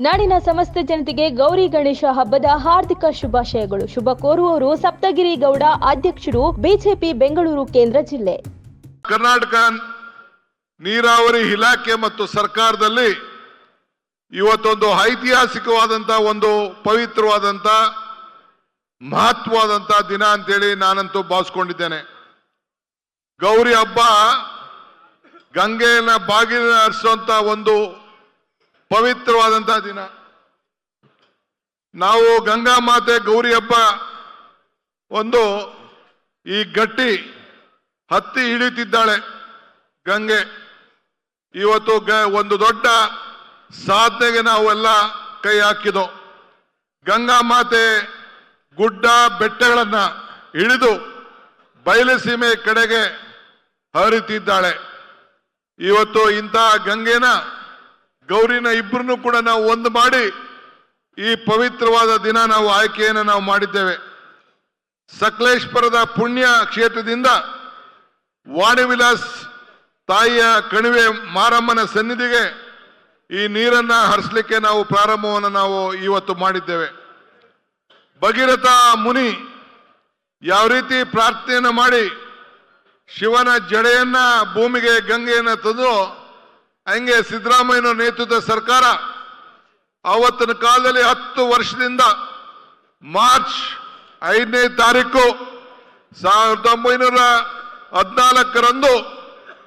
ನಾಡಿನ ಸಮಸ್ತ ಜನತೆಗೆ ಗೌರಿ ಗಣೇಶ ಹಬ್ಬದ ಹಾರ್ದಿಕ ಶುಭಾಶಯಗಳು. ಶುಭ ಕೋರುವವರು ಸಪ್ತಗಿರಿ ಗೌಡ, ಅಧ್ಯಕ್ಷರು ಬಿಜೆಪಿ ಬೆಂಗಳೂರು ಕೇಂದ್ರ ಜಿಲ್ಲೆ. ಕರ್ನಾಟಕ ನೀರಾವರಿ ಇಲಾಖೆ ಮತ್ತು ಸರ್ಕಾರದಲ್ಲಿ ಇವತ್ತೊಂದು ಐತಿಹಾಸಿಕವಾದಂತ ಒಂದು ಪವಿತ್ರವಾದಂತ ಮಹತ್ವವಾದಂತ ದಿನ ಅಂತೇಳಿ ನಾನಂತೂ ಭಾವಿಸ್ಕೊಂಡಿದ್ದೇನೆ. ಗೌರಿ ಹಬ್ಬ ಗಂಗೆಯನ್ನ ಬಾಗಿಲು ಹರಿಸುವಂತ ಒಂದು ಪವಿತ್ರವಾದಂತ ದಿನ. ನಾವು ಗಂಗಾ ಮಾತೆ ಗೌರಿ ಹಬ್ಬ ಒಂದು ಈ ಗಟ್ಟಿ ಹತ್ತಿ ಇಳಿತಿದ್ದಾಳೆ ಗಂಗೆ. ಇವತ್ತು ಒಂದು ದೊಡ್ಡ ಸಾಧನೆಗೆ ನಾವೆಲ್ಲ ಕೈ ಹಾಕಿದೋ. ಗಂಗಾ ಮಾತೆ ಗುಡ್ಡ ಬೆಟ್ಟಗಳನ್ನ ಇಳಿದು ಬಯಲಸೀಮೆ ಕಡೆಗೆ ಹರಿತಿದ್ದಾಳೆ. ಇವತ್ತು ಇಂತಹ ಗಂಗೆನ ಗೌರಿನ ಇಬ್ಬರನ್ನು ಕೂಡ ನಾವು ಒಂದು ಮಾಡಿ ಈ ಪವಿತ್ರವಾದ ದಿನ ನಾವು ಆಯ್ಕೆಯನ್ನು ನಾವು ಮಾಡಿದ್ದೇವೆ. ಸಕಲೇಶ್ವರದ ಪುಣ್ಯ ಕ್ಷೇತ್ರದಿಂದ ವಾಣಿವಿಲಾಸ್ ತಾಯಿಯ ಕಣಿವೆ ಮಾರಮ್ಮನ ಸನ್ನಿಧಿಗೆ ಈ ನೀರನ್ನ ಹರಿಸಲಿಕ್ಕೆ ನಾವು ಪ್ರಾರಂಭವನ್ನು ನಾವು ಇವತ್ತು ಮಾಡಿದ್ದೇವೆ. ಭಗೀರಥ ಮುನಿ ಯಾವ ರೀತಿ ಪ್ರಾರ್ಥನೆಯನ್ನು ಮಾಡಿ ಶಿವನ ಜಡೆಯನ್ನ ಭೂಮಿಗೆ ಗಂಗೆಯನ್ನು ತಂದು ಹಂಗೆ ಸಿದ್ದರಾಮಯ್ಯನ ನೇತೃತ್ವದ ಸರ್ಕಾರ ಆವತ್ತಿನ ಕಾಲದಲ್ಲಿ ಹತ್ತು ವರ್ಷದಿಂದ ಮಾರ್ಚ್ ಐದನೇ ತಾರೀಕು ಸಾವಿರದ ಒಂಬೈನೂರ ಹದಿನಾಲ್ಕರಂದು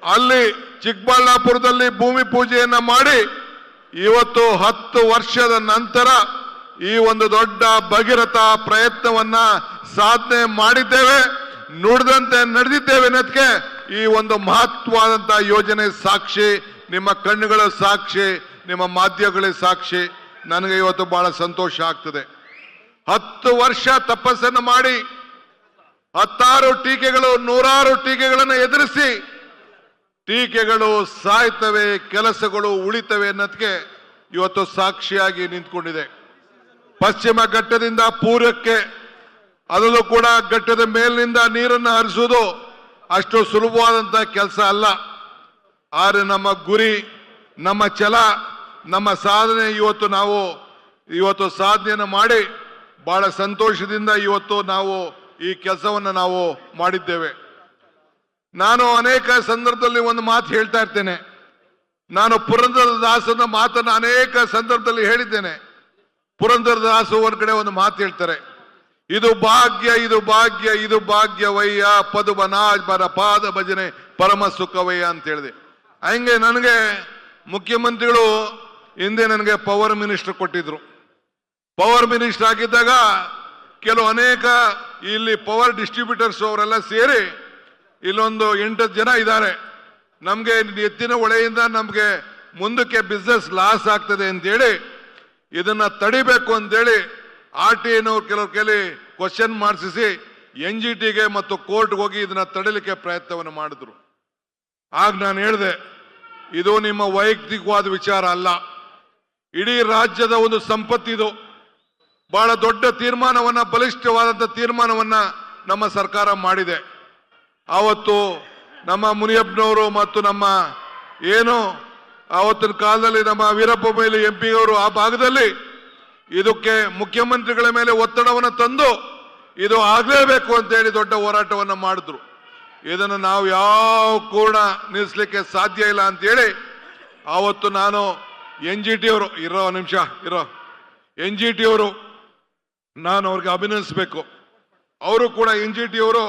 ಅಲ್ಲಿ ಚಿಕ್ಕಬಳ್ಳಾಪುರದಲ್ಲಿ ಭೂಮಿ ಪೂಜೆಯನ್ನ ಮಾಡಿ ಇವತ್ತು ಹತ್ತು ವರ್ಷದ ನಂತರ ಈ ಒಂದು ದೊಡ್ಡ ಭಗೀರಥ ಪ್ರಯತ್ನವನ್ನ ಸಾಧನೆ ಮಾಡಿದ್ದೇವೆ, ನುಡಿದಂತೆ ನಡೆದಿದ್ದೇವೆ ಅನ್ನೋದಕ್ಕೆ ಈ ಒಂದು ಮಹತ್ವವಾದಂತಹ ಯೋಜನೆ ಸಾಕ್ಷಿ ನಿಮ್ಮ ಕಣ್ಣುಗಳ ಸಾಕ್ಷಿ, ನಿಮ್ಮ ಮಾಧ್ಯಮಗಳ ಸಾಕ್ಷಿ. ನನಗೆ ಇವತ್ತು ಬಹಳ ಸಂತೋಷ ಆಗ್ತದೆ. ಹತ್ತು ವರ್ಷ ತಪಸ್ಸನ್ನು ಮಾಡಿ, ಹತ್ತಾರು ಟೀಕೆಗಳು, ನೂರಾರು ಟೀಕೆಗಳನ್ನು ಎದುರಿಸಿ, ಟೀಕೆಗಳು ಸಾಯ್ತವೆ, ಕೆಲಸಗಳು ಉಳಿತವೆ ಅನ್ನೋದಕ್ಕೆ ಇವತ್ತು ಸಾಕ್ಷಿಯಾಗಿ ನಿಂತ್ಕೊಂಡಿದೆ. ಪಶ್ಚಿಮ ಘಟ್ಟದಿಂದ ಪೂರ್ವಕ್ಕೆ ಅದರಲ್ಲೂ ಕೂಡ ಘಟ್ಟದ ಮೇಲಿನಿಂದ ನೀರನ್ನು ಹರಿಸುವುದು ಅಷ್ಟು ಸುಲಭವಾದಂತಹ ಕೆಲಸ ಅಲ್ಲ. ಆದರೆ ನಮ್ಮ ಗುರಿ, ನಮ್ಮ ಛಲ, ನಮ್ಮ ಸಾಧನೆ ಇವತ್ತು ನಾವು, ಇವತ್ತು ಸಾಧನೆಯನ್ನು ಮಾಡಿ ಬಹಳ ಸಂತೋಷದಿಂದ ಇವತ್ತು ನಾವು ಈ ಕೆಲಸವನ್ನು ನಾವು ಮಾಡಿದ್ದೇವೆ. ನಾನು ಅನೇಕ ಸಂದರ್ಭದಲ್ಲಿ ಒಂದು ಮಾತು ಹೇಳ್ತಾ ಇರ್ತೇನೆ. ನಾನು ಪುರಂದರ ದಾಸನ ಮಾತನ್ನು ಅನೇಕ ಸಂದರ್ಭದಲ್ಲಿ ಹೇಳಿದ್ದೇನೆ. ಪುರಂದರ ದಾಸು ಒಂದ್ ಕಡೆ ಒಂದು ಮಾತು ಹೇಳ್ತಾರೆ. ಇದು ಭಾಗ್ಯ ಇದು ಭಾಗ್ಯ, ಇದು ಭಾಗ್ಯವಯ್ಯ ಪದುಬನಾಜ್ಬರ ಪಾದ ಭಜನೆ ಪರಮ ಸುಖವಯ್ಯ ಅಂತ ಹೇಳಿದೆ. ಹಂಗೆ ನನಗೆ ಮುಖ್ಯಮಂತ್ರಿಗಳು ಹಿಂದೆ ನನಗೆ ಪವರ್ ಮಿನಿಸ್ಟರ್ ಕೊಟ್ಟಿದ್ರು. ಪವರ್ ಮಿನಿಸ್ಟರ್ ಆಗಿದ್ದಾಗ ಕೆಲವು ಅನೇಕ ಇಲ್ಲಿ ಪವರ್ ಡಿಸ್ಟ್ರಿಬ್ಯೂಟರ್ಸ್ ಅವರೆಲ್ಲ ಸೇರಿ ಇಲ್ಲೊಂದು ಎಂಟು ಜನ ಇದ್ದಾರೆ. ನಮಗೆ ಎತ್ತಿನ ಒಳೆಯಿಂದ ನಮಗೆ ಮುಂದಕ್ಕೆ ಬಿಸ್ನೆಸ್ ಲಾಸ್ ಆಗ್ತದೆ ಅಂತೇಳಿ ಇದನ್ನ ತಡಿಬೇಕು ಅಂತೇಳಿ ಆರ್ ಟಿ ಎನವ್ರು ಕೆಲವ್ರು ಕೇಳಿ ಕ್ವಶನ್ ಮಾಡಿಸಿ ಎನ್ ಜಿ ಟಿಗೆ ಮತ್ತು ಕೋರ್ಟ್ಗೆ ಹೋಗಿ ಇದನ್ನ ತಡಿಲಿಕ್ಕೆ ಪ್ರಯತ್ನವನ್ನು ಮಾಡಿದ್ರು. ಆಗ ನಾನು ಹೇಳಿದೆ ಇದು ನಿಮ್ಮ ವೈಯಕ್ತಿಕವಾದ ವಿಚಾರ ಅಲ್ಲ. ಇಡೀ ರಾಜ್ಯದ ಒಂದು ಸಂಪತ್ತಿದು ಬಹಳ ದೊಡ್ಡ ತೀರ್ಮಾನವನ್ನ ಬಲಿಷ್ಠವಾದಂಥ ತೀರ್ಮಾನವನ್ನ ನಮ್ಮ ಸರ್ಕಾರ ಮಾಡಿದೆ. ಆವತ್ತು ನಮ್ಮ ಮುನಿಯಪ್ಪನವರು ಮತ್ತು ನಮ್ಮ ಏನು ಆವತ್ತಿನ ಕಾಲದಲ್ಲಿ ನಮ್ಮ ವೀರಪ್ಪ ಮೊಯ್ಲಿ ಎಂ ಅವರು ಆ ಭಾಗದಲ್ಲಿ ಇದಕ್ಕೆ ಮುಖ್ಯಮಂತ್ರಿಗಳ ಮೇಲೆ ಒತ್ತಡವನ್ನು ತಂದು ಇದು ಆಗಲೇಬೇಕು ಅಂತೇಳಿ ದೊಡ್ಡ ಹೋರಾಟವನ್ನು ಮಾಡಿದ್ರು. ಇದನ್ನು ನಾವು ಯಾವ ಕೂಡ ನಿಲ್ಲಿಸಲಿಕ್ಕೆ ಸಾಧ್ಯ ಇಲ್ಲ ಅಂತೇಳಿ ಆವತ್ತು ನಾನು ಎನ್ ಜಿ ಟಿ ಅವರು ಇರೋ ನಿಮಿಷ, ಇರೋ. ಎನ್ ಜಿ ಟಿ ಅವರು ನಾನು ಅವ್ರಿಗೆ ಅಭಿನಂದಿಸಬೇಕು. ಅವರು ಕೂಡ ಎನ್ ಜಿ ಟಿ ಅವರು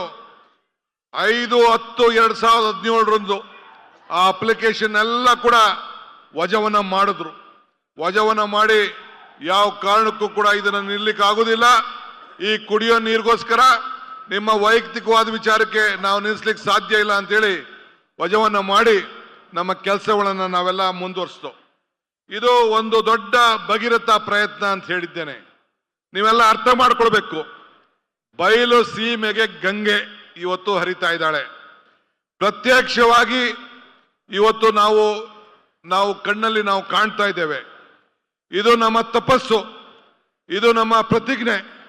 ಐದು, ಹತ್ತು, ಎರಡು ಸಾವಿರದ ಹದಿನೇಳರಂದು ಆ ಅಪ್ಲಿಕೇಶನ್ ಎಲ್ಲ ಕೂಡ ವಜವನ ಮಾಡಿದ್ರು. ವಜವನ ಮಾಡಿ ಯಾವ ಕಾರಣಕ್ಕೂ ಕೂಡ ಇದನ್ನು ನಿಲ್ಲಕ್ಕೆ ಆಗುದಿಲ್ಲ ಈ ಕುಡಿಯೋ ನೀರಿಗೋಸ್ಕರ ನಿಮ್ಮ ವೈಯಕ್ತಿಕವಾದ ವಿಚಾರಕ್ಕೆ ನಾವು ನಿಲ್ಲಿಸ್ಲಿಕ್ಕೆ ಸಾಧ್ಯ ಇಲ್ಲ ಅಂತೇಳಿ ವಜವನ್ನ ಮಾಡಿ ನಮ್ಮ ಕೆಲಸಗಳನ್ನು ನಾವೆಲ್ಲ ಮುಂದುವರಿಸ್ತು ಇದು ಒಂದು ದೊಡ್ಡ ಭಗೀರಥ ಪ್ರಯತ್ನ ಅಂತ ಹೇಳಿದ್ದೇನೆ. ನೀವೆಲ್ಲ ಅರ್ಥ ಮಾಡ್ಕೊಳ್ಬೇಕು. ಬಯಲು ಸೀಮೆಗೆ ಗಂಗೆ ಇವತ್ತು ಹರಿತಾ ಇದ್ದಾಳೆ. ಪ್ರತ್ಯಕ್ಷವಾಗಿ ಇವತ್ತು ನಾವು ನಾವು ಕಣ್ಣಲ್ಲಿ ನಾವು ಕಾಣ್ತಾ ಇದ್ದೇವೆ. ಇದು ನಮ್ಮ ತಪಸ್ಸು. ಇದು ನಮ್ಮ ಪ್ರತಿಜ್ಞೆ.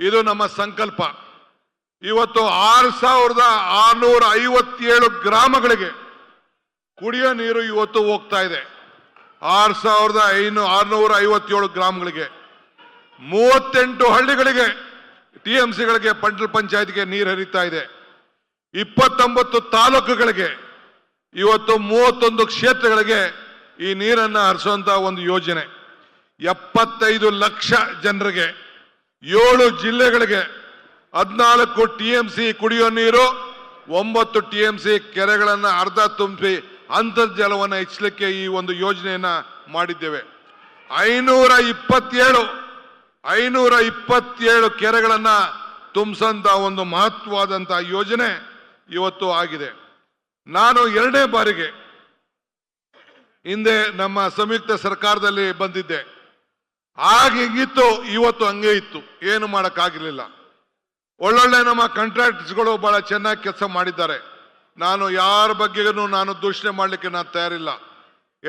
ಇದು ನಮ್ಮ ಸಂಕಲ್ಪ. ಇವತ್ತು ಆರು ಸಾವಿರದ ಆರ್ನೂರ ಐವತ್ತೇಳು ಗ್ರಾಮಗಳಿಗೆ ಕುಡಿಯೋ ನೀರು ಇವತ್ತು ಹೋಗ್ತಾ ಇದೆ. ಆರು ಸಾವಿರದ ಐನೂ, ಆರ್ನೂರ ಐವತ್ತೇಳು ಗ್ರಾಮಗಳಿಗೆ, ಮೂವತ್ತೆಂಟು ಹಳ್ಳಿಗಳಿಗೆ, ಟಿ ಎಂ ಸಿಗಳಿಗೆ ಪಂಟಲ್ ಪಂಚಾಯತ್ಗೆ ನೀರು ಹರಿತಾ ಇದೆ. ಇಪ್ಪತ್ತೊಂಬತ್ತು ತಾಲೂಕುಗಳಿಗೆ, ಇವತ್ತು ಮೂವತ್ತೊಂದು ಕ್ಷೇತ್ರಗಳಿಗೆ ಈ ನೀರನ್ನು ಹರಿಸುವಂತ ಒಂದು ಯೋಜನೆ. ಎಪ್ಪತ್ತೈದು ಲಕ್ಷ ಜನರಿಗೆ, ಏಳು ಜಿಲ್ಲೆಗಳಿಗೆ ಹದಿನಾಲ್ಕು ಟಿ ಎಂ ಸಿ ಕುಡಿಯೋ ನೀರು, ಒಂಬತ್ತು ಟಿ ಎಂ ಸಿ ಕೆರೆಗಳನ್ನು ಅರ್ಧ ತುಂಬಿಸಿ ಅಂತರ್ಜಲವನ್ನು ಹೆಚ್ಚಲಿಕ್ಕೆ ಈ ಒಂದು ಯೋಜನೆಯನ್ನ ಮಾಡಿದ್ದೇವೆ. ಐನೂರ ಇಪ್ಪತ್ತೇಳು ಐನೂರ ಇಪ್ಪತ್ತೇಳು ಕೆರೆಗಳನ್ನು ತುಂಬಿಸಂತ ಒಂದು ಮಹತ್ವವಾದಂಥ ಯೋಜನೆ ಇವತ್ತು ಆಗಿದೆ. ನಾನು ಎರಡನೇ ಬಾರಿಗೆ ಹಿಂದೆ ನಮ್ಮ ಸಂಯುಕ್ತ ಸರ್ಕಾರದಲ್ಲಿ ಬಂದಿದ್ದೆ. ಆಗ ಹಿಂಗಿತ್ತು ಇವತ್ತು ಹಂಗೆ ಇತ್ತು. ಏನು ಮಾಡೋಕ್ಕಾಗಿರ್ಲಿಲ್ಲ ಒಳ್ಳೊಳ್ಳೆ ನಮ್ಮ ಕಾಂಟ್ರಾಕ್ಟ್ಸ್ಗಳು ಬಹಳ ಚೆನ್ನಾಗಿ ಕೆಲಸ ಮಾಡಿದ್ದಾರೆ. ನಾನು ಯಾರ ಬಗ್ಗೆಗೂ ನಾನು ದೂಷಣೆ ಮಾಡಲಿಕ್ಕೆ ನಾನು ತಯಾರಿಲ್ಲ.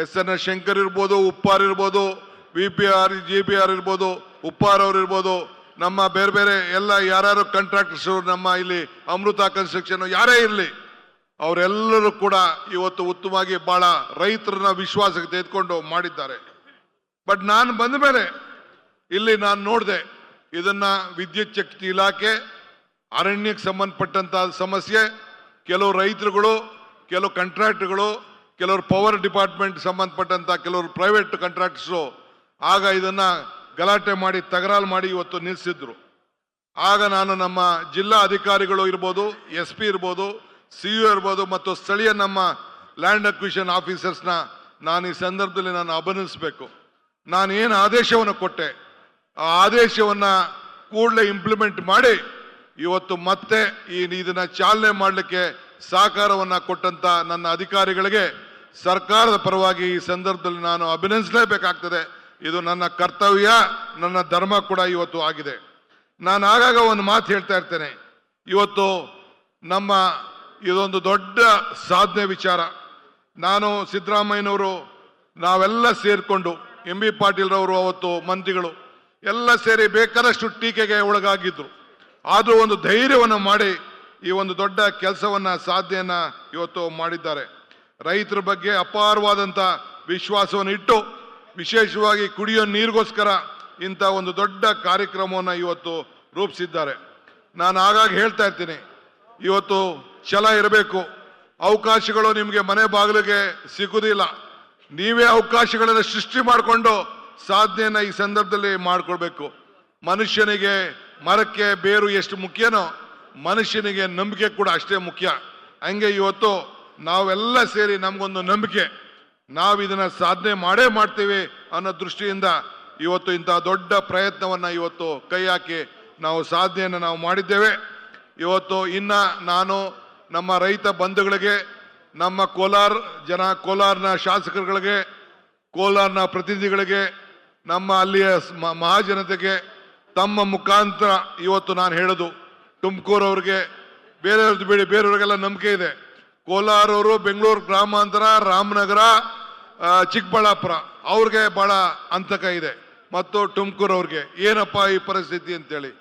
ಎಸ್ ಎನ್ ಎಸ್ ಶಂಕರ್ ಇರ್ಬೋದು, ಉಪ್ಪಾರ್ ಇರ್ಬೋದು, V P R, G P R ಇರ್ಬೋದು, ಉಪ್ಪಾರ್ ಅವ್ರು ಇರ್ಬೋದು, ನಮ್ಮ ಬೇರೆ ಬೇರೆ ಎಲ್ಲ ಯಾರ್ಯಾರು ಕಾಂಟ್ರಾಕ್ಟರ್ಸ್ ನಮ್ಮ ಇಲ್ಲಿ ಅಮೃತ ಕನ್ಸ್ಟ್ರಕ್ಷನ್ ಯಾರೇ ಇರಲಿ, ಅವರೆಲ್ಲರೂ ಕೂಡ ಇವತ್ತು ಉತ್ತಮವಾಗಿ ಬಹಳ ರೈತರನ್ನ ವಿಶ್ವಾಸಕ್ಕೆ ತೆಗೆದುಕೊಂಡು ಮಾಡಿದ್ದಾರೆ. ಬಟ್ ನಾನು ಬಂದ ಮೇಲೆ ಇಲ್ಲಿ ನಾನು ನೋಡಿದೆ, ಇದನ್ನ ವಿದ್ಯುತ್ ಶಕ್ತಿ ಇಲಾಖೆ ಅರಣ್ಯಕ್ಕೆ ಸಂಬಂಧಪಟ್ಟಂತ ಸಮಸ್ಯೆ, ಕೆಲವು ರೈತರುಗಳು, ಕೆಲವು ಕಾಂಟ್ರಾಕ್ಟ್ಗಳು ಕೆಲವರು ಪವರ್ ಡಿಪಾರ್ಟ್ಮೆಂಟ್ ಸಂಬಂಧಪಟ್ಟಂತ ಕೆಲವರು ಪ್ರೈವೇಟ್ ಕಾಂಟ್ರಾಕ್ಟ್ಸು ಆಗ ಇದನ್ನ ಗಲಾಟೆ ಮಾಡಿ, ತಗರಾಲು ಮಾಡಿ ಇವತ್ತು ನಿಲ್ಲಿಸಿದ್ರು ಆಗ ನಾನು ನಮ್ಮ ಜಿಲ್ಲಾ ಅಧಿಕಾರಿಗಳು ಇರ್ಬೋದು ಎಸ್ ಪಿ ಇರ್ಬೋದು ಸಿ ಯು ಇರ್ಬೋದು, ಮತ್ತು ಸ್ಥಳೀಯ ನಮ್ಮ ಲ್ಯಾಂಡ್ ಅಕ್ವಿಷನ್ ಆಫೀಸರ್ಸ್ನ ನಾನು ಈ ಸಂದರ್ಭದಲ್ಲಿ ನಾನು ಅಭಿನಂದಿಸಬೇಕು. ನಾನು ಏನು ಆದೇಶವನ್ನು ಕೊಟ್ಟೆ, ಆ ಆದೇಶವನ್ನು ಕೂಡಲೇ ಇಂಪ್ಲಿಮೆಂಟ್ ಮಾಡಿ ಇವತ್ತು ಮತ್ತೆ ಈ ಇದನ್ನ ಚಾಲನೆ ಮಾಡಲಿಕ್ಕೆ ಸಹಕಾರವನ್ನ ಕೊಟ್ಟಂತ ನನ್ನ ಅಧಿಕಾರಿಗಳಿಗೆ ಸರ್ಕಾರದ ಪರವಾಗಿ ಈ ಸಂದರ್ಭದಲ್ಲಿ ನಾನು ಅಭಿನಂದಿಸಲೇಬೇಕಾಗ್ತದೆ. ಇದು ನನ್ನ ಕರ್ತವ್ಯ, ನನ್ನ ಧರ್ಮ ಕೂಡ ಇವತ್ತು ಆಗಿದೆ. ನಾನು ಆಗಾಗ ಒಂದು ಮಾತು ಹೇಳ್ತಾ ಇರ್ತೇನೆ. ಇವತ್ತು ನಮ್ಮ ಇದೊಂದು ದೊಡ್ಡ ಸಾಧನೆ ವಿಚಾರ. ನಾನು ಸಿದ್ದರಾಮಯ್ಯನವರು ನಾವೆಲ್ಲ ಸೇರಿಕೊಂಡು, ಎಂ ಬಿ ಪಾಟೀಲ್ರವರು ಅವತ್ತು ಮಂತ್ರಿಗಳು, ಎಲ್ಲ ಸೇರಿ ಬೇಕಾದಷ್ಟು ಟೀಕೆಗೆ ಒಳಗಾಗಿದ್ರು. ಆದರೂ ಒಂದು ಧೈರ್ಯವನ್ನು ಮಾಡಿ ಈ ಒಂದು ದೊಡ್ಡ ಕೆಲಸವನ್ನ ಸಾಧ್ಯನ ಇವತ್ತು ಮಾಡಿದ್ದಾರೆ. ರೈತರ ಬಗ್ಗೆ ಅಪಾರವಾದಂಥ ವಿಶ್ವಾಸವನ್ನು ಇಟ್ಟು, ವಿಶೇಷವಾಗಿ ಕುಡಿಯೋ ನೀರಿಗೋಸ್ಕರ ಇಂಥ ಒಂದು ದೊಡ್ಡ ಕಾರ್ಯಕ್ರಮವನ್ನು ಇವತ್ತು ರೂಪಿಸಿದ್ದಾರೆ. ನಾನು ಆಗಾಗ ಹೇಳ್ತಾ ಇರ್ತೀನಿ, ಇವತ್ತು ಛಲ ಇರಬೇಕು. ಅವಕಾಶಗಳು ನಿಮಗೆ ಮನೆ ಬಾಗಿಲಿಗೆ ಸಿಗುವುದಿಲ್ಲ ನೀವೇ ಅವಕಾಶಗಳನ್ನು ಸೃಷ್ಟಿ ಮಾಡಿಕೊಂಡು ಸಾಧನೆಯನ್ನು ಈ ಸಂದರ್ಭದಲ್ಲಿ ಮಾಡಿಕೊಳ್ಬೇಕು. ಮನುಷ್ಯನಿಗೆ ಮರಕ್ಕೆ ಬೇರು ಎಷ್ಟು ಮುಖ್ಯನೋ ಮನುಷ್ಯನಿಗೆ ನಂಬಿಕೆ ಕೂಡ ಅಷ್ಟೇ ಮುಖ್ಯ. ಹಂಗೆ ಇವತ್ತು ನಾವೆಲ್ಲ ಸೇರಿ ನಮಗೊಂದು ನಂಬಿಕೆ. ನಾವು ಇದನ್ನ ಸಾಧನೆ ಮಾಡೇ ಮಾಡ್ತೀವಿ ಅನ್ನೋ ದೃಷ್ಟಿಯಿಂದ ಇವತ್ತು ಇಂಥ ದೊಡ್ಡ ಪ್ರಯತ್ನವನ್ನ ಇವತ್ತು ಕೈ ಹಾಕಿ ನಾವು ಸಾಧನೆಯನ್ನು ನಾವು ಮಾಡಿದ್ದೇವೆ. ಇವತ್ತು ಇನ್ನ ನಾನು ನಮ್ಮ ರೈತ ಬಂಧುಗಳಿಗೆ, ನಮ್ಮ ಕೋಲಾರ ಜನ ಕೋಲಾರ್ನ ಶಾಸಕರುಗಳಿಗೆ, ಕೋಲಾರ್ನ ಪ್ರತಿನಿಧಿಗಳಿಗೆ, ನಮ್ಮ ಅಲ್ಲಿಯ ಮಹಾಜನತೆಗೆ ತಮ್ಮ ಮುಖಾಂತರ ಇವತ್ತು ನಾನು ಹೇಳೋದು, ತುಮಕೂರು ಅವ್ರಿಗೆ, ಬೇರೆಯವ್ರದ್ದು ಬೇಡಿ, ಬೇರೆಯವ್ರಿಗೆಲ್ಲ ನಂಬಿಕೆ ಇದೆ. ಕೋಲಾರವರು ಬೆಂಗಳೂರು ಗ್ರಾಮಾಂತರ, ರಾಮನಗರ ಚಿಕ್ಕಬಳ್ಳಾಪುರ, ಅವ್ರಿಗೆ ಬಹಳ ಅಂತಕ ಇದೆ. ಮತ್ತು ತುಮಕೂರು ಅವ್ರಿಗೆ, ಏನಪ್ಪ ಈ ಪರಿಸ್ಥಿತಿ ಅಂತೇಳಿ.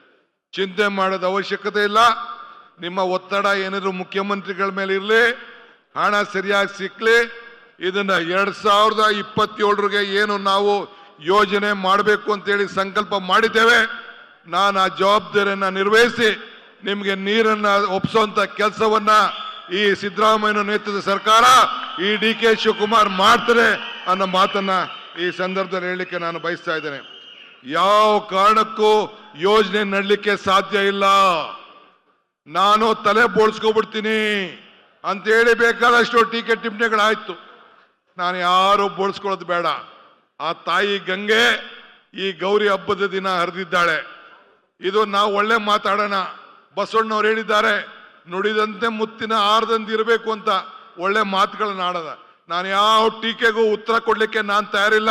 ಚಿಂತೆ ಮಾಡೋದ ಅವಶ್ಯಕತೆ ಇಲ್ಲ. ನಿಮ್ಮ ಒತ್ತಡ ಏನಾದ್ರು ಮುಖ್ಯಮಂತ್ರಿಗಳ ಮೇಲೆ ಇರಲಿ, ಹಣ ಸರಿಯಾಗಿ ಸಿಕ್ಕಲಿ ಇದನ್ನ ಎರಡ್ ಸಾವಿರದ ಇಪ್ಪತ್ತೇಳರಿಗೆ ಏನು ನಾವು ಯೋಜನೆ ಮಾಡಬೇಕು ಅಂತೇಳಿ ಸಂಕಲ್ಪ ಮಾಡಿದ್ದೇವೆ. ನಾನು ಆ ಜವಾಬ್ದಾರಿಯನ್ನು ನಿರ್ವಹಿಸಿ ನಿಮಗೆ ನೀರನ್ನ ಒಪ್ಪಿಸುವಂಥ ಕೆಲಸವನ್ನ ಈ ಸಿದ್ದರಾಮಯ್ಯ ನೇತೃತ್ವದ ಸರ್ಕಾರ ಈ ಡಿ ಕೆ ಶಿವಕುಮಾರ್ ಮಾಡ್ತಾರೆ ಅನ್ನೋ ಮಾತನ್ನ ಈ ಸಂದರ್ಭದಲ್ಲಿ ಹೇಳಲಿಕ್ಕೆ ನಾನು ಬಯಸ್ತಾ ಇದ್ದೇನೆ. ಯಾವ ಕಾರಣಕ್ಕೂ ಯೋಜನೆ ನಡಲಿಕ್ಕೆ ಸಾಧ್ಯ ಇಲ್ಲ. ನಾನು ತಲೆ ಬೋಳ್ಸ್ಕೊಬಿಡ್ತೀನಿ ಅಂತ ಹೇಳಿ ಬೇಕಾದಷ್ಟು ಟೀಕೆ ಟಿಪ್ಪಣಿಗಳಾಯ್ತು. ನಾನು ಯಾರು ಬೋಳ್ಸ್ಕೊಳ್ಳೋದು ಬೇಡ. ಆ ತಾಯಿ ಗಂಗೆ ಈ ಗೌರಿ ಹಬ್ಬದ ದಿನ ಹರಿದಿದ್ದಾಳೆ. ಇದು ನಾವು ಒಳ್ಳೆ ಮಾತಾಡೋಣ. ಬಸವಣ್ಣವ್ರು ಹೇಳಿದ್ದಾರೆ, ನುಡಿದಂತೆ ಮುತ್ತಿನ ಆರದಂತೆ ಇರಬೇಕು ಅಂತ ಒಳ್ಳೆ ಮಾತುಗಳನ್ನ ಆಡದ. ನಾನು ಯಾವ ಟೀಕೆಗೂ ಉತ್ತರ ಕೊಡಲಿಕ್ಕೆ ನಾನು ತಯಾರಿಲ್ಲ.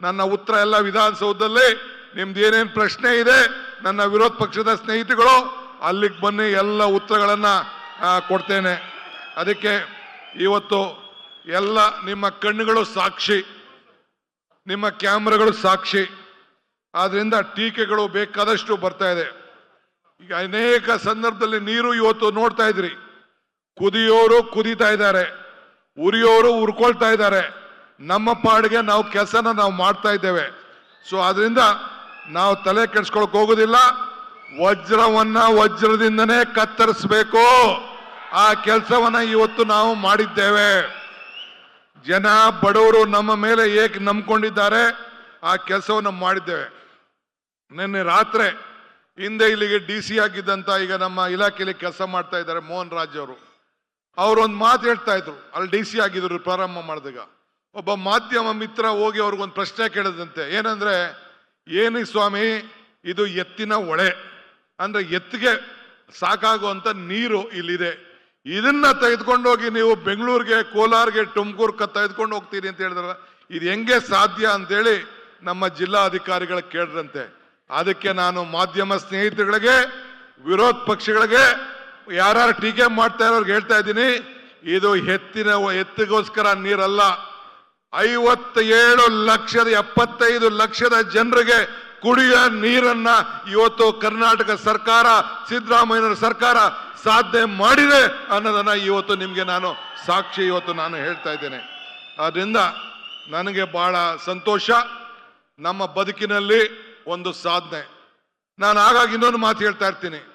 ನನ್ನ ಉತ್ತರ ಎಲ್ಲ ವಿಧಾನಸೌಧದಲ್ಲಿ. ನಿಮ್ದು ಏನೇನು ಪ್ರಶ್ನೆ ಇದೆ, ನನ್ನ ವಿರೋಧ ಪಕ್ಷದ ಸ್ನೇಹಿತಗಳು ಅಲ್ಲಿಗೆ ಬನ್ನಿ, ಎಲ್ಲ ಉತ್ತರಗಳನ್ನ ಕೊಡ್ತೇನೆ. ಅದಕ್ಕೆ ಇವತ್ತು ಎಲ್ಲ ನಿಮ್ಮ ಕಣ್ಣುಗಳು ಸಾಕ್ಷಿ, ನಿಮ್ಮ ಕ್ಯಾಮ್ರಾಗಳು ಸಾಕ್ಷಿ. ಆದ್ರಿಂದ ಟೀಕೆಗಳು ಬೇಕಾದಷ್ಟು ಬರ್ತಾ ಇದೆ. ಈಗ ಅನೇಕ ಸಂದರ್ಭದಲ್ಲಿ ನೀರು ಇವತ್ತು ನೋಡ್ತಾ ಇದ್ರಿ. ಕುದಿಯೋರು ಕುದಿತಾ ಇದ್ದಾರೆ. ಉರಿಯೋರು ಉರ್ಕೊಳ್ತಾ ಇದ್ದಾರೆ. ನಮ್ಮ ಪಾಡಿಗೆ ನಾವು ಕೆಲಸನ ನಾವು ಮಾಡ್ತಾ ಇದ್ದೇವೆ. ಸೊ ಅದರಿಂದ ನಾವು ತಲೆ ಕೆಡ್ಸ್ಕೊಳಕ್ ಹೋಗೋದಿಲ್ಲ. ವಜ್ರವನ್ನ ವಜ್ರದಿಂದನೇ ಕತ್ತರಿಸಬೇಕು. ಆ ಕೆಲಸವನ್ನ ಇವತ್ತು ನಾವು ಮಾಡಿದ್ದೇವೆ. ಜನ ಬಡವರು ನಮ್ಮ ಮೇಲೆ ಏಕೆ ನಂಬ್ಕೊಂಡಿದ್ದಾರೆ. ಆ ಕೆಲಸವನ್ನು ಮಾಡಿದ್ದೇವೆ. ನಿನ್ನೆ ರಾತ್ರಿ ಹಿಂದೆ ಇಲ್ಲಿಗೆ ಡಿ ಸಿ ಆಗಿದ್ದಂತ ಈಗ ನಮ್ಮ ಇಲಾಖೆಯಲ್ಲಿ ಕೆಲಸ ಮಾಡ್ತಾ ಇದ್ದಾರೆ ಮೋಹನ್ ರಾಜ್ ಅವರು. ಅವ್ರೊಂದು ಮಾತು ಹೇಳ್ತಾ ಇದ್ರು. ಅಲ್ಲಿ ಡಿ ಸಿ ಆಗಿದ್ರು, ಪ್ರಾರಂಭ ಮಾಡಿದಾಗ. ಒಬ್ಬ ಮಾಧ್ಯಮ ಮಿತ್ರ ಹೋಗಿ ಅವ್ರಿಗೊಂದು ಪ್ರಶ್ನೆ ಕೇಳಿದಂತೆ, ಏನಂದ್ರೆ, ಏನು ಸ್ವಾಮಿ, ಇದು ಎತ್ತಿನ ಒಳೆ ಅಂದ್ರೆ ಎತ್ತಿಗೆ ಸಾಕಾಗುವಂತ ನೀರು ಇಲ್ಲಿದೆ. ಇದನ್ನ ತೆಗೆದುಕೊಂಡೋಗಿ ನೀವು ಬೆಂಗಳೂರಿಗೆ, ಕೋಲಾರ್ಗೆ ತುಮಕೂರ್ಗೆ ತೆಗೆದುಕೊಂಡು ಹೋಗ್ತೀರಿ ಅಂತ ಹೇಳಿದ್ರ ಇದು ಹೆಂಗೆ ಸಾಧ್ಯ ಅಂತೇಳಿ ನಮ್ಮ ಜಿಲ್ಲಾ ಅಧಿಕಾರಿಗಳ ಕೇಳಿದ್ರಂತೆ ಅದಕ್ಕೆ ನಾನು ಮಾಧ್ಯಮ ಸ್ನೇಹಿತರುಗಳಿಗೆ ವಿರೋಧ ಪಕ್ಷಗಳಿಗೆ ಯಾರು ಟೀಕೆ ಮಾಡ್ತಾ ಇರೋರ್ಗೆ ಹೇಳ್ತಾ ಇದ್ದೀನಿ, ಇದು ಎತ್ತಿನ ಎತ್ತಿಗೋಸ್ಕರ ನೀರಲ್ಲ. ಐವತ್ತೇಳು ಲಕ್ಷದ, ಎಪ್ಪತ್ತೈದು ಲಕ್ಷದ ಜನರಿಗೆ ಕುಡಿಯುವ ನೀರನ್ನ ಇವತ್ತು ಕರ್ನಾಟಕ ಸರ್ಕಾರ ಸಿದ್ದರಾಮಯ್ಯನ ಸರ್ಕಾರ ಸಾಧನೆ ಮಾಡಿದೆ ಅನ್ನೋದನ್ನ ಇವತ್ತು ನಿಮಗೆ ನಾನು ಸಾಕ್ಷಿ ಇವತ್ತು ನಾನು ಹೇಳ್ತಾ ಇದ್ದೇನೆ. ಆದ್ರಿಂದ ನನಗೆ ಬಹಳ ಸಂತೋಷ. ನಮ್ಮ ಬದುಕಿನಲ್ಲಿ ಒಂದು ಸಾಧನೆ. ನಾನು ಹಾಗಾಗಿ ಇನ್ನೊಂದು ಮಾತು ಹೇಳ್ತಾ ಇರ್ತೀನಿ.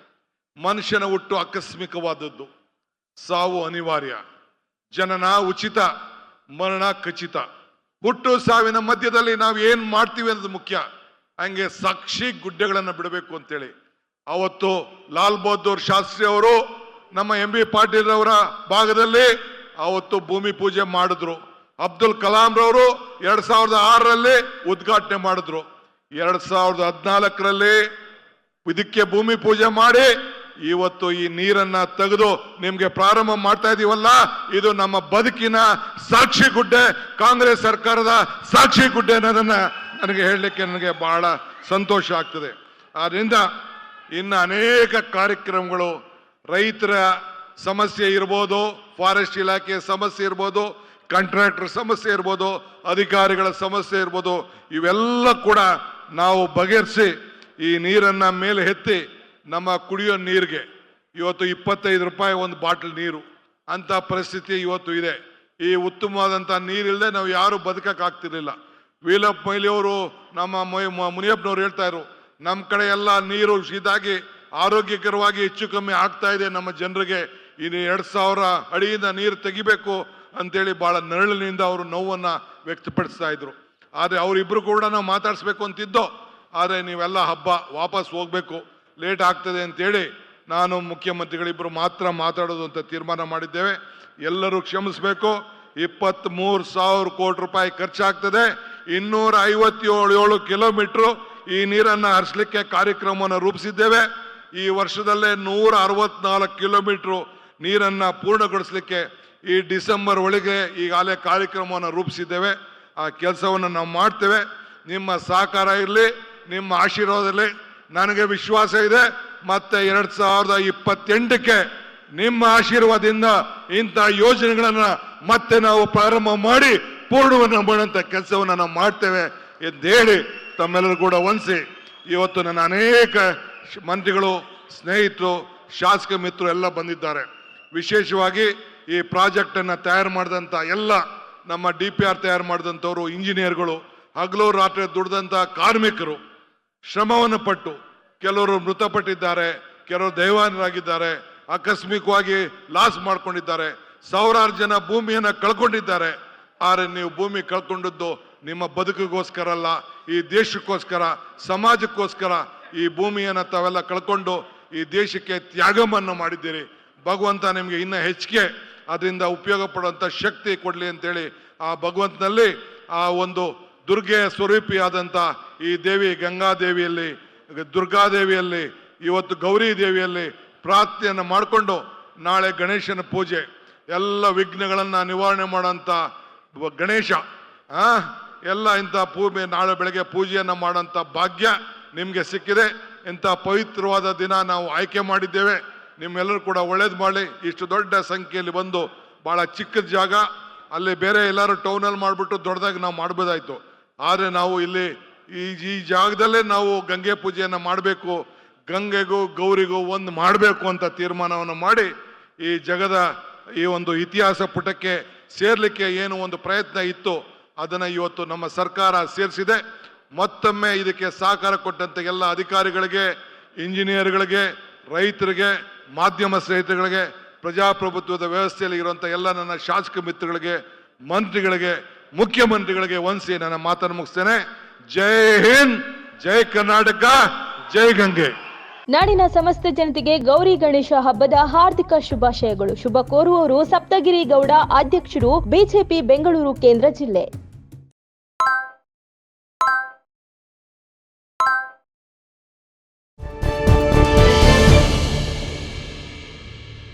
ಮನುಷ್ಯನ ಹುಟ್ಟು ಆಕಸ್ಮಿಕವಾದದ್ದು. ಸಾವು ಅನಿವಾರ್ಯ. ಜನನ ಉಚಿತ, ಮರಣ ಖಚಿತ. ಹುಟ್ಟು ಸಾವಿನ ಮಧ್ಯದಲ್ಲಿ ನಾವು ಏನ್ ಮಾಡ್ತೀವಿ ಅನ್ನೋದು ಮುಖ್ಯ. ಹಂಗೆ ಸಾಕ್ಷಿ ಗುಡ್ಡೆಗಳನ್ನು ಬಿಡಬೇಕು ಅಂತೇಳಿ. ಅವತ್ತು ಲಾಲ್ ಬಹದ್ದೂರ್ ಶಾಸ್ತ್ರಿ ಅವರು ನಮ್ಮ ಎಂ ಬಿ ಪಾಟೀಲ್ ಅವರ ಭಾಗದಲ್ಲಿ ಅವತ್ತು ಭೂಮಿ ಪೂಜೆ ಮಾಡಿದ್ರು. ಅಬ್ದುಲ್ ಕಲಾಂ ರವರು ಎರಡ್ ಸಾವಿರದ ಆರರಲ್ಲಿ ಉದ್ಘಾಟನೆ ಮಾಡಿದ್ರು. ಎರಡ್ ಸಾವಿರದ ಹದಿನಾಲ್ಕರಲ್ಲಿ ಇದಕ್ಕೆ ಭೂಮಿ ಪೂಜೆ ಮಾಡಿ ಇವತ್ತು ಈ ನೀರನ್ನ ತೆಗೆದು ನಿಮ್ಗೆ ಪ್ರಾರಂಭ ಮಾಡ್ತಾ ಇದೀವಲ್ಲ? ಇದು ನಮ್ಮ ಬದುಕಿನ ಸಾಕ್ಷಿ ಗುಡ್ಡೆ. ಕಾಂಗ್ರೆಸ್ ಸರ್ಕಾರದ ಸಾಕ್ಷಿ ಗುಡ್ಡೆ ಅನ್ನೋದನ್ನ ನನಗೆ ಹೇಳಲಿಕ್ಕೆ ನನಗೆ ಬಹಳ ಸಂತೋಷ ಆಗ್ತದೆ. ಆದ್ರಿಂದ ಇನ್ನು ಅನೇಕ ಕಾರ್ಯಕ್ರಮಗಳು, ರೈತರ ಸಮಸ್ಯೆ ಇರ್ಬೋದು, ಫಾರೆಸ್ಟ್ ಇಲಾಖೆಯ ಸಮಸ್ಯೆ ಇರ್ಬೋದು, ಕಾಂಟ್ರಾಕ್ಟರ್ ಸಮಸ್ಯೆ ಇರ್ಬೋದು, ಅಧಿಕಾರಿಗಳ ಸಮಸ್ಯೆ ಇರ್ಬೋದು, ಇವೆಲ್ಲ ಕೂಡ ನಾವು ಬಗೆಹರಿಸಿ ಈ ನೀರನ್ನ ಮೇಲೆ ಎತ್ತಿ ನಮ್ಮ ಕುಡಿಯೋ ನೀರಿಗೆ. ಇವತ್ತು ಇಪ್ಪತ್ತೈದು ರೂಪಾಯಿ ಒಂದು ಬಾಟಲ್ ನೀರು. ಅಂತ ಪರಿಸ್ಥಿತಿ ಇವತ್ತು ಇದೆ. ಈ ಉತ್ತಮವಾದಂಥ ನೀರಿಲ್ಲದೆ ನಾವು ಯಾರು ಬದುಕಕ್ಕಾಗ್ತಿರ್ಲಿಲ್ಲ ವೀಲಪ್ ಮೈಲಿಯವರು ನಮ್ಮ ಮುನಿಯಪ್ಪನವ್ರು ಹೇಳ್ತಾ ಇದ್ರು ನಮ್ಮ ಕಡೆ ಎಲ್ಲ ನೀರು ಇದಾಗಿ ಆರೋಗ್ಯಕರವಾಗಿ ಹೆಚ್ಚು ಕಮ್ಮಿ ಆಗ್ತಾ ಇದೆ ನಮ್ಮ ಜನರಿಗೆ. ಇನ್ನು ಎರಡು ಸಾವಿರ ಅಡಿಯಿಂದ ನೀರು ತೆಗಿಬೇಕು ಅಂತೇಳಿ ಬಹಳ ನರಳಿನಿಂದ ಅವರು ನೋವನ್ನ ವ್ಯಕ್ತಪಡಿಸ್ತಾ ಇದ್ರು. ಆದ್ರೆ ಅವರಿಬ್ಬರು ಕೂಡ ನಾವು ಮಾತಾಡಿಸ್ಬೇಕು ಅಂತಿದ್ದೋ, ಆದರೆ ನೀವೆಲ್ಲ ಹಬ್ಬ ವಾಪಸ್ ಹೋಗ್ಬೇಕು, ಲೇಟ್ ಆಗ್ತದೆ ಅಂತೇಳಿ ನಾನು ಮುಖ್ಯಮಂತ್ರಿಗಳಿಬ್ಬರು ಮಾತ್ರ ಮಾತಾಡೋದು ಅಂತ ತೀರ್ಮಾನ ಮಾಡಿದ್ದೇವೆ. ಎಲ್ಲರೂ ಕ್ಷಮಿಸಬೇಕು. ಇಪ್ಪತ್ತ್ ಮೂರು ಸಾವಿರ ಕೋಟಿ ರೂಪಾಯಿ ಖರ್ಚಾಗ್ತದೆ. ಇನ್ನೂರ ಐವತ್ತೇಳು ಏಳು ಕಿಲೋಮೀಟರ್ ಈ ನೀರನ್ನು ಹರಿಸಲಿಕ್ಕೆ ಕಾರ್ಯಕ್ರಮವನ್ನು ರೂಪಿಸಿದ್ದೇವೆ. ಈ ವರ್ಷದಲ್ಲೇ ನೂರ ಅರವತ್ನಾಲ್ಕು ಕಿಲೋಮೀಟರ್ ನೀರನ್ನು ಪೂರ್ಣಗೊಳಿಸಲಿಕ್ಕೆ ಈ ಡಿಸೆಂಬರ್ ಒಳಗೆ ಈಗಾಗಲೇ ಕಾರ್ಯಕ್ರಮವನ್ನು ರೂಪಿಸಿದ್ದೇವೆ. ಆ ಕೆಲಸವನ್ನು ನಾವು ಮಾಡ್ತೇವೆ. ನಿಮ್ಮ ಸಹಕಾರ ಇರಲಿ, ನಿಮ್ಮ ಆಶೀರ್ವಾದ ಇರಲಿ ನನಗೆ ವಿಶ್ವಾಸ ಇದೆ. ಮತ್ತೆ ಎರಡ್ ಸಾವಿರದ ಇಪ್ಪತ್ತೆಂಟಕ್ಕೆ ನಿಮ್ಮ ಆಶೀರ್ವಾದದಿಂದ ಇಂಥ ಯೋಜನೆಗಳನ್ನ ಮತ್ತೆ ನಾವು ಪ್ರಾರಂಭ ಮಾಡಿ ಪೂರ್ಣವನ್ನು ಮಾಡುವಂತ ಕೆಲಸವನ್ನು ನಾವು ಮಾಡ್ತೇವೆ ಎಂದು ಹೇಳಿ ತಮ್ಮೆಲ್ಲರೂ ಕೂಡ ಒಂದಿಸಿ ಇವತ್ತು ನನ್ನ ಅನೇಕ ಮಂತ್ರಿಗಳು, ಸ್ನೇಹಿತರು, ಶಾಸಕ ಮಿತ್ರರು ಎಲ್ಲ ಬಂದಿದ್ದಾರೆ. ವಿಶೇಷವಾಗಿ ಈ ಪ್ರಾಜೆಕ್ಟ್ ಅನ್ನ ತಯಾರು ಮಾಡಿದಂತ ಎಲ್ಲ ನಮ್ಮ ಡಿ ಪಿ ಆರ್ ತಯಾರು ಮಾಡಿದಂಥವ್ರು ಇಂಜಿನಿಯರ್ಗಳು, ಹಗಲು ರಾತ್ರಿ ದುಡ್ದಂಥ ಕಾರ್ಮಿಕರು, ಶ್ರಮವನ್ನು ಪಟ್ಟು ಕೆಲವರು ಮೃತಪಟ್ಟಿದ್ದಾರೆ, ಕೆಲವರು ದೈವಾನರಾಗಿದ್ದಾರೆ, ಆಕಸ್ಮಿಕವಾಗಿ ಲಾಸ್ ಮಾಡ್ಕೊಂಡಿದ್ದಾರೆ, ಸಾವಿರಾರು ಜನ ಭೂಮಿಯನ್ನು ಕಳ್ಕೊಂಡಿದ್ದಾರೆ. ಆದರೆ ನೀವು ಭೂಮಿ ಕಳ್ಕೊಂಡದ್ದು ನಿಮ್ಮ ಬದುಕಿಗೋಸ್ಕರ ಅಲ್ಲ, ಈ ದೇಶಕ್ಕೋಸ್ಕರ, ಸಮಾಜಕ್ಕೋಸ್ಕರ ಈ ಭೂಮಿಯನ್ನು ತಾವೆಲ್ಲ ಕಳ್ಕೊಂಡು ಈ ದೇಶಕ್ಕೆ ತ್ಯಾಗವನ್ನು ಮಾಡಿದ್ದೀರಿ. ಭಗವಂತ ನಿಮಗೆ ಇನ್ನೂ ಹೆಚ್ಚಿಗೆ ಅದರಿಂದ ಉಪಯೋಗ ಪಡುವಂಥ ಶಕ್ತಿ ಕೊಡಲಿ ಅಂತೇಳಿ ಆ ಭಗವಂತನಲ್ಲಿ ಆ ಒಂದು ದುರ್ಗೆಯ ಸ್ವರೂಪಿಯಾದಂಥ ಈ ದೇವಿ ಗಂಗಾದೇವಿಯಲ್ಲಿ, ದುರ್ಗಾದೇವಿಯಲ್ಲಿ, ಇವತ್ತು ಗೌರಿ ದೇವಿಯಲ್ಲಿ ಪ್ರಾರ್ಥನೆಯನ್ನು ಮಾಡಿಕೊಂಡು ನಾಳೆ ಗಣೇಶನ ಪೂಜೆ. ಎಲ್ಲ ವಿಘ್ನಗಳನ್ನು ನಿವಾರಣೆ ಮಾಡೋಂಥ ಗಣೇಶ. ಎಲ್ಲ ಇಂಥ ಭೂಮಿ ನಾಳೆ ಬೆಳಗ್ಗೆ ಪೂಜೆಯನ್ನು ಮಾಡೋಂಥ ಭಾಗ್ಯ ನಿಮಗೆ ಸಿಕ್ಕಿದೆ. ಇಂಥ ಪವಿತ್ರವಾದ ದಿನ ನಾವು ಆಯ್ಕೆ ಮಾಡಿದ್ದೇವೆ. ನಿಮ್ಮೆಲ್ಲರೂ ಕೂಡ ಒಳ್ಳೇದು ಮಾಡಿ ಇಷ್ಟು ದೊಡ್ಡ ಸಂಖ್ಯೆಯಲ್ಲಿ ಬಂದು ಬಹಳ ಚಿಕ್ಕದ ಜಾಗ. ಅಲ್ಲಿ ಬೇರೆ ಎಲ್ಲರೂ ಟೌನಲ್ಲಿ ಮಾಡಿಬಿಟ್ಟು ದೊಡ್ಡದಾಗಿ ನಾವು ಮಾಡ್ಬೋದಾಯ್ತು. ಆದರೆ ನಾವು ಇಲ್ಲಿ ಈ ಈ ಜಾಗದಲ್ಲೇ ನಾವು ಗಂಗೆ ಪೂಜೆಯನ್ನು ಮಾಡಬೇಕು. ಗಂಗೆಗೂ ಗೌರಿಗೂ ಒಂದು ಮಾಡಬೇಕು ಅಂತ ತೀರ್ಮಾನವನ್ನು ಮಾಡಿ ಈ ಜಗದ ಈ ಒಂದು ಇತಿಹಾಸ ಪುಟಕ್ಕೆ ಸೇರಲಿಕ್ಕೆ ಏನು ಒಂದು ಪ್ರಯತ್ನ ಇತ್ತು. ಅದನ್ನು ಇವತ್ತು ನಮ್ಮ ಸರ್ಕಾರ ಸೇರಿಸಿದೆ. ಮತ್ತೊಮ್ಮೆ ಇದಕ್ಕೆ ಸಹಕಾರ ಕೊಟ್ಟಂತೆ ಎಲ್ಲ ಅಧಿಕಾರಿಗಳಿಗೆ, ಇಂಜಿನಿಯರ್ಗಳಿಗೆ, ರೈತರಿಗೆ ಮಾಧ್ಯಮ ಸ್ನೇಹಿತರುಗಳಿಗೆ, ಪ್ರಜಾಪ್ರಭುತ್ವದ ವ್ಯವಸ್ಥೆಯಲ್ಲಿ ಇರುವಂಥ ಎಲ್ಲ ನನ್ನ ಶಾಸಕ ಮಿತ್ರಗಳಿಗೆ, ಮಂತ್ರಿಗಳಿಗೆ, ಮುಖ್ಯಮಂತ್ರಿಗಳಿಗೆ ವಂಸಿ ನನ್ನ ಮಾತನ್ನು ಮುಗಿಸ್ತೇನೆ. ಜೈ ಹಿಂದ್, ಜೈ ಕರ್ನಾಟಕ, ಜೈ ಗಂಗೆ. ನಾಡಿನ ಸಮಸ್ತ ಜನತೆಗೆ ಗೌರಿ ಗಣೇಶ ಹಬ್ಬದ ಹಾರ್ದಿಕ ಶುಭಾಶಯಗಳು. ಶುಭ ಕೋರುವವರು ಸಪ್ತಗಿರಿ ಗೌಡ, ಅಧ್ಯಕ್ಷರು ಬಿಜೆಪಿ ಬೆಂಗಳೂರು, ಕೇಂದ್ರ ಜಿಲ್ಲೆ.